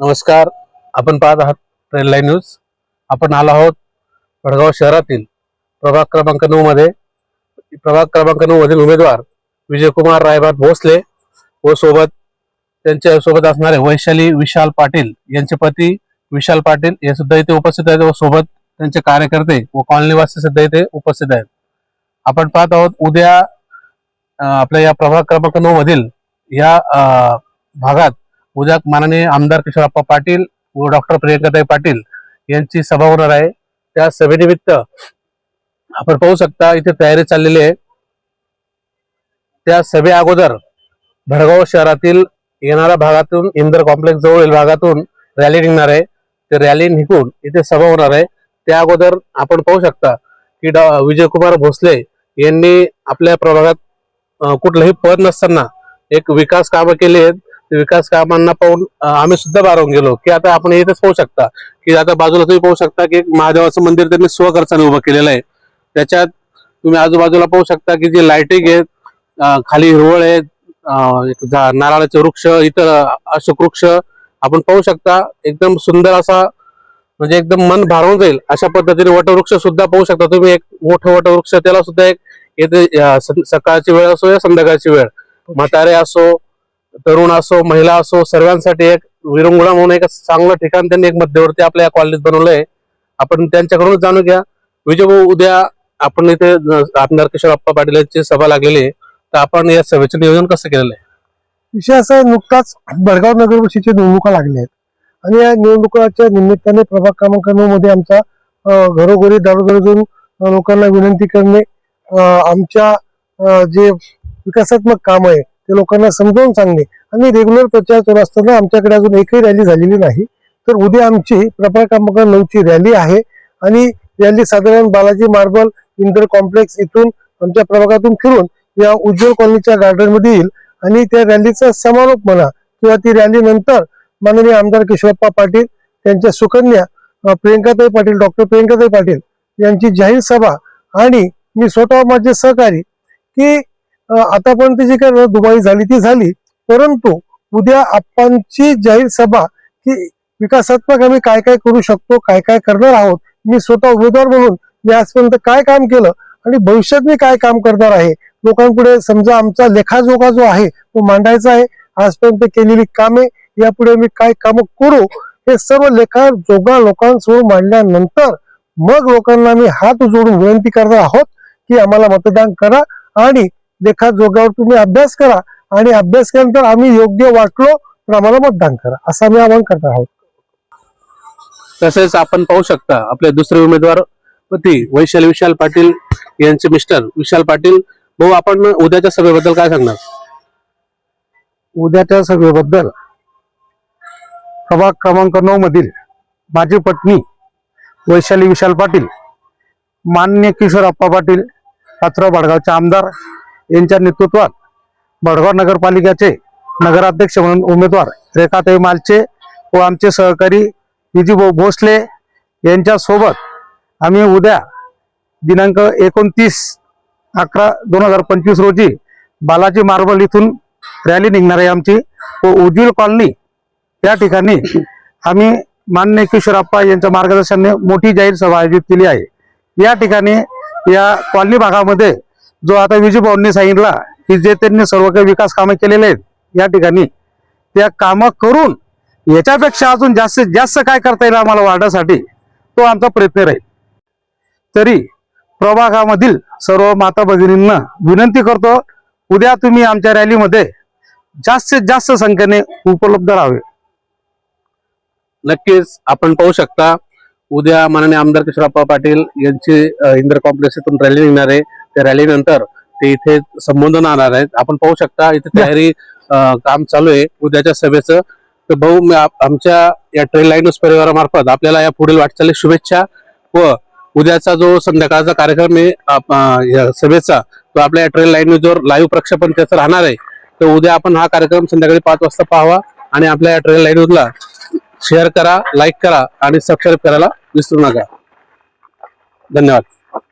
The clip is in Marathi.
नमस्कार. आपण पाहत आहात ट्रेन लाईन न्यूज. आपण आलो आहोत वडगाव शहरातील प्रभाग क्रमांक नऊ मध्ये. प्रभाग क्रमांक नऊ मधील उमेदवार विजयकुमार रायबाद भोसले व सोबत त्यांच्यासोबत असणारे वैशाली विशाल पाटील यांचे पती विशाल पाटील हे सुद्धा इथे उपस्थित आहेत व सोबत त्यांचे कार्यकर्ते व कॉलनीवासी सुद्धा इथे उपस्थित आहेत. आपण पाहत आहोत उद्या आपल्या या प्रभाग क्रमांक नऊ मधील या भागात उद्या माननीय आमदार किशोरप्पा पाटील व डॉक्टर प्रियंकाताई पाटील यांची सभा होणार आहे. त्या सभेनिमित्त आपण पाहू शकता इथे तयारी चाललेली आहे. त्या सभे अगोदर भडगाव शहरातील येणाऱ्या भागातून इंदर कॉम्प्लेक्स जवळील भागातून रॅली निघणार आहे. ते रॅली निघून इथे सभा होणार आहे. त्या अगोदर आपण पाहू शकता की डॉ विजयकुमार भोसले यांनी आपल्या प्रभागात कुठलंही पद नसताना एक विकास कामं केली आहेत. विकास कामांना पाहून आम्ही सुद्धा बारावून गेलो की आता आपण इथेच पाहू शकता की आता बाजूला तुम्ही पाहू शकता की एक महादेवाचं मंदिर त्यांनी स्वखर्चाने उभं केलेलं आहे. त्याच्यात तुम्ही आजूबाजूला पाहू शकता की जी लाइटिंग आहेत खाली हिरवळ आहेत नारळाचे वृक्ष इतर अशोक वृक्ष आपण पाहू शकता एकदम सुंदर असा म्हणजे एकदम मन भारावून जाईल अशा पद्धतीने वटवृक्ष सुद्धा पाहू शकता तुम्ही एक मोठं वटवृक्ष त्याला सुद्धा एक येथे सं- सकाळची वेळ असो या संध्याकाळची वेळ. म्हातारे असो तरुण असो महिला असो सर्वांसाठी एक विरंगुळा म्हणून एक चांगलं ठिकाण त्यांनी एक मध्यवर्ती आपल्या या कॉलनीत आहे. आपण त्यांच्याकडून जाणून घ्या. विजयभाऊ उद्या आपण इथे अं, आमदार किशोरप्पा पाटील यांची सभा लागलेली आहे. तर आपण या सभेचं नियोजन कसं केलेलं आहे? विषय असा आहे, नुकताच भडगाव नगरपरिषदेच्या निवडणुका लागल्या आहेत. आणि या निवडणुकाच्या निमित्ताने प्रभाग क्रमांक नऊ मध्ये आमचा घरोघरी दारोदारी जाऊन लोकांना विनंती करणे आमच्या जे विकासात्मक काम आहे ते लोकांना समजावून सांगणे. आणि रेग्युलर प्रचार सुरू असताना आमच्याकडे अजून एकही रॅली झालेली नाही. तर उद्या आमची प्रभाग क्रमांक नऊची रॅली आहे आणि रॅली साधारण बालाजी मार्बल इंदर कॉम्प्लेक्स इथून आमच्या प्रभागातून फिरून या उज्ज्वल कॉलनीच्या गार्डनमध्ये येईल आणि त्या रॅलीचा समारोप म्हणा किंवा ती रॅली नंतर माननीय आमदार किशोरप्पा पाटील त्यांच्या सुकन्या प्रियंकाताई पाटील डॉक्टर प्रियंकाताई पाटील यांची जाहीर सभा आणि मी स्वतः माझे सहकारी की आतापर्यंत जी काही दुबाई झाली ती झाली. परंतु उद्या आप्पांची जाहीर सभा की विकासात्मक आम्ही काय काय करू शकतो काय काय करणार आहोत मी स्वतः उमेदवार म्हणून मी आजपर्यंत काय काम केलं आणि भविष्यात मी काय काम करणार आहे? लोकांपुढे समजा आमचा लेखाजोखा जो आहे तो मांडायचा आहे. आजपर्यंत केलेली कामे यापुढे मी काय काम करू? हे सर्व लेखाजोगा लोकांसमोर मांडल्यानंतर मग लोकांना मी हात जोडून विनंती करणार आहोत की आम्हाला मतदान करा आणि लेखा जोगावर तुम्ही अभ्यास करा आणि अभ्यास केल्यानंतर आम्ही योग्य वाटलो तर आम्हाला मतदान करा. असं आम्ही आवाहन करणार आहोत. तसेच आपण पाहू शकता आपले दुसरे उमेदवार पती वैशाली विशाल पाटील यांचे मिस्टर विशाल पाटील. भाऊ आपण उद्याच्या सभेबद्दल काय सांगणार? उद्याच्या सभेबद्दल प्रभाग क्रमांक नऊ मधील माझी पत्नी वैशाली विशाल पाटील मान्य किशोरप्पा पाटील पाचराव बडगावचे आमदार यांच्या नेतृत्वात बडगाव नगरपालिकेचे नगराध्यक्ष म्हणून उमेदवार रेखाताई मालचे व आमचे सहकारी विजूभाऊ भोसले यांच्यासोबत आम्ही उद्या दिनांक एकोणतीस अकरा दोन हजार पंचवीस रोजी बालाजी मार्बल इथून रॅली निघणार आहे आमची व उज्ज्वल कॉलनी या ठिकाणी आम्ही मान्य किशोरप्पा यांच्या मार्गदर्शनाने मोठी जाहीर सभा आयोजित केली आहे. या ठिकाणी या कॉलनी भागामध्ये जो आता विजय भाऊंनी सांगितला की जे त्यांनी सर्व काही विकास कामं केलेले आहेत या ठिकाणी त्या कामं करून याच्यापेक्षा अजून जास्तीत जास्त काय करता येईल आम्हाला वाढण्यासाठी तो आमचा प्रयत्न राहील. तरी प्रभागामधील सर्व माता भगिनींना विनंती करतो उद्या तुम्ही आमच्या रॅलीमध्ये जास्तीत जास्त संख्येने उपलब्ध राहावे. नक्कीच आपण पाहू शकता उद्या माननीय आमदार किशोरप्पा पाटील यांची इंदिरा कॉम्प्लेक्स इथून रॅली निघणार आहे. त्या रॅलीनंतर ते इथे संबोधन आणणार आहेत. आपण पाहू शकता इथे तयारी काम चालू आहे. उद्याच्या सभेचं. तर भाऊ आमच्या या ट्रेन लाईन न्यूज परिवारामार्फत आपल्याला या पुढील वाटचाली शुभेच्छा व उद्याचा जो संध्याकाळचा कार्यक्रम आहे सभेचा तो आपल्या या ट्रेन लाईन न्यूजवर लाईव्ह प्रक्षेपण त्याचं राहणार आहे. तर उद्या आपण हा कार्यक्रम संध्याकाळी पाच वाजता पाहावा आणि आपल्या या ट्रेन लाईन न्यूजला शेअर करा लाईक करा आणि सबस्क्राईब करायला विसरू नका. धन्यवाद.